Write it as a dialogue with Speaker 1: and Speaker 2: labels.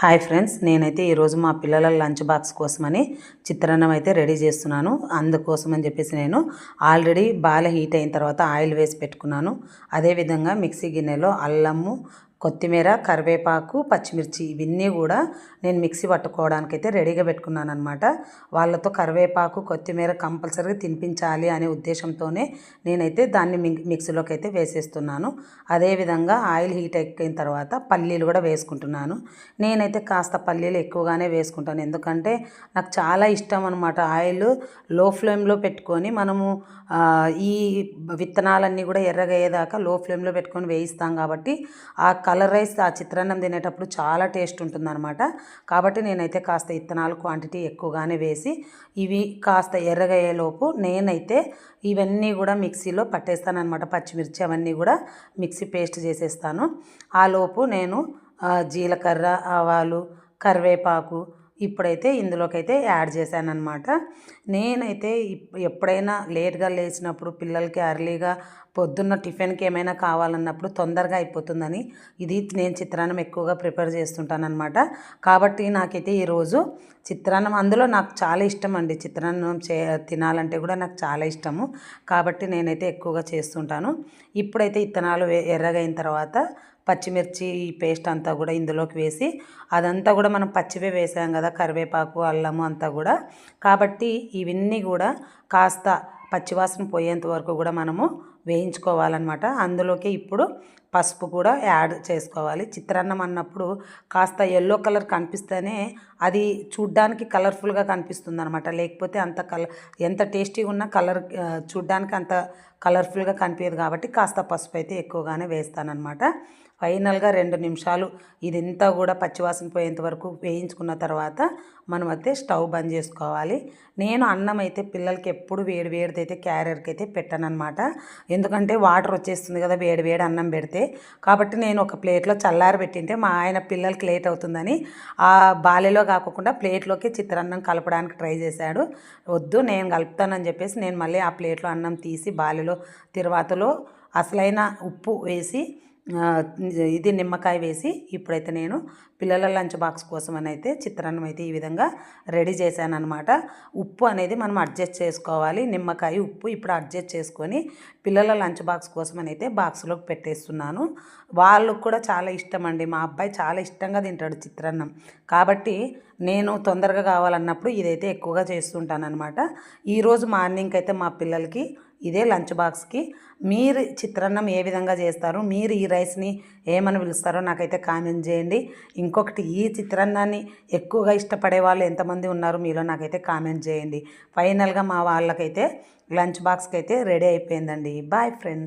Speaker 1: Hi friends నేనైతే ఈరోజు మా పిల్లల లంచ్ బాక్స్ కోసమని చిత్రాన్నం అయితే రెడీ చేస్తున్నాను. అందుకోసం అని చెప్పేసి నేను ఆల్రెడీ బాగా హీట్ అయిన తర్వాత ఆయిల్ వేసి పెట్టుకున్నాను. అదేవిధంగా మిక్సీ గిన్నెలో అల్లము కొత్తిమీర కరివేపాకు పచ్చిమిర్చి ఇవన్నీ కూడా నేను మిక్సీ పట్టుకోవడానికి అయితే రెడీగా పెట్టుకున్నాను అనమాట వాళ్ళతో కరివేపాకు కొత్తిమీర కంపల్సరీగా తినిపించాలి అనే ఉద్దేశంతోనే నేనైతే దాన్ని మిక్సీలోకి అయితే వేసేస్తున్నాను. అదేవిధంగా ఆయిల్ హీట్ ఎక్కిన తర్వాత పల్లీలు కూడా వేసుకుంటున్నాను. నేనైతే కాస్త పల్లీలు ఎక్కువగానే వేసుకుంటాను. ఎందుకంటే నాకు చాలా ఇష్టం అనమాట ఆయిల్లో ఫ్లేమ్లో పెట్టుకొని మనము ఈ విత్తనాలన్నీ కూడా ఎర్రగయ్యేదాకా లో ఫ్లేమ్లో పెట్టుకొని వేయిస్తాం కాబట్టి ఆ కలర్ రైస్ ఆ చిత్రాన్నం తినేటప్పుడు చాలా టేస్ట్ ఉంటుందన్నమాట. కాబట్టి నేనైతే కాస్త ఇత్తనాలు క్వాంటిటీ ఎక్కువగానే వేసి ఇవి కాస్త ఎర్రగయ్యేలోపు నేనైతే ఇవన్నీ కూడా మిక్సీలో పట్టేస్తానమాట పచ్చిమిర్చి అవన్నీ కూడా మిక్సీ పేస్ట్ చేసేస్తాను. ఆ లోపు నేను జీలకర్ర ఆవాలు కరివేపాకు ఇప్పుడైతే ఇందులోకైతే యాడ్ చేశానమాట నేనైతే ఎప్పుడైనా లేట్గా లేచినప్పుడు పిల్లలకి అర్లీగా పొద్దున్న టిఫిన్కి ఏమైనా కావాలన్నప్పుడు తొందరగా అయిపోతుందని ఇది నేను చిత్రాన్నం ఎక్కువగా ప్రిపేర్ చేస్తుంటానమాట కాబట్టి నాకైతే ఈరోజు చిత్రాన్నం అందులో నాకు చాలా ఇష్టం అండి. చిత్రాన్నం చే తినాలంటే కూడా నాకు చాలా ఇష్టము. కాబట్టి నేనైతే ఎక్కువగా చేస్తుంటాను. ఇప్పుడైతే ఇత్తనాలు ఎర్రగైన తర్వాత పచ్చిమిర్చి ఈ పేస్ట్ అంతా కూడా ఇందులోకి వేసి అదంతా కూడా మనం పచ్చివే వేసాం కదా కరివేపాకు అల్లము అంతా కూడా. కాబట్టి ఇవన్నీ కూడా కాస్త పచ్చివాసన పోయేంత వరకు కూడా మనము వేయించుకోవాలన్నమాట. అందులోకి ఇప్పుడు పసుపు కూడా యాడ్ చేసుకోవాలి. చిత్రాన్నం అన్నప్పుడు కాస్త ఎల్లో కలర్ కనిపిస్తేనే అది చూడ్డానికి కలర్ఫుల్గా కనిపిస్తుంది అనమాట లేకపోతే అంత కలర్ ఎంత టేస్టీగా ఉన్నా కలర్ చూడ్డానికి అంత కలర్ఫుల్గా కనిపించదు కాబట్టి కాస్త పసుపు అయితే ఎక్కువగానే వేస్తానన్నమాట. ఫైనల్గా రెండు నిమిషాలు ఇదంతా కూడా పచ్చివాసన పోయేంత వరకు వేయించుకున్న తర్వాత మనం అయితే స్టవ్ బంద్ చేసుకోవాలి. నేను అన్నం అయితే పిల్లలకి ఎప్పుడు వేడి వేడిది అయితే క్యారియర్కి అయితే పెట్టానమాట ఎందుకంటే వాటర్ వచ్చేస్తుంది కదా వేడి వేడి అన్నం పెడితే. కాబట్టి నేను ఒక ప్లేట్లో చల్లారి పెట్టింటే మా ఆయన పిల్లలకి లేట్ అవుతుందని ఆ బాలెలో కాకుండా ప్లేట్లోకి చిత్రాన్నం కలపడానికి ట్రై చేశాడు. వద్దు నేను కలుపుతానని చెప్పేసి నేను మళ్ళీ ఆ ప్లేట్లో అన్నం తీసి బాలేలో తిరువాతలో అసలైన ఉప్పు వేసి ఇది నిమ్మకాయ వేసి ఇప్పుడైతే నేను పిల్లల లంచ్ బాక్స్ కోసం అని అయితే చిత్రాన్నం అయితే ఈ విధంగా రెడీ చేశాను అనమాట ఉప్పు అనేది మనం అడ్జస్ట్ చేసుకోవాలి. నిమ్మకాయ ఉప్పు ఇప్పుడు అడ్జస్ట్ చేసుకొని పిల్లల లంచ్ బాక్స్ కోసం అని అయితే బాక్స్లోకి పెట్టేస్తున్నాను. వాళ్ళకు కూడా చాలా ఇష్టం అండి మా అబ్బాయి చాలా ఇష్టంగా తింటాడు చిత్రాన్నం. కాబట్టి నేను తొందరగా కావాలన్నప్పుడు ఇదైతే ఎక్కువగా చేస్తుంటాను అనమాట ఈరోజు మార్నింగ్ అయితే మా పిల్లలకి ఇదే లంచ్ బాక్స్కి. మీరు చిత్రాన్నం ఏ విధంగా చేస్తారు మీరు ఈ రైస్ని ఏమని పిలుస్తారో నాకైతే కామెంట్ చేయండి. ఇంకొకటి ఈ చిత్రాన్నాన్ని ఎక్కువగా ఇష్టపడే వాళ్ళు ఎంతమంది ఉన్నారు మీలో నాకైతే కామెంట్ చేయండి. ఫైనల్గా మా వాళ్ళకైతే లంచ్ బాక్స్కి అయితే రెడీ అయిపోయిందండి. Bye friends.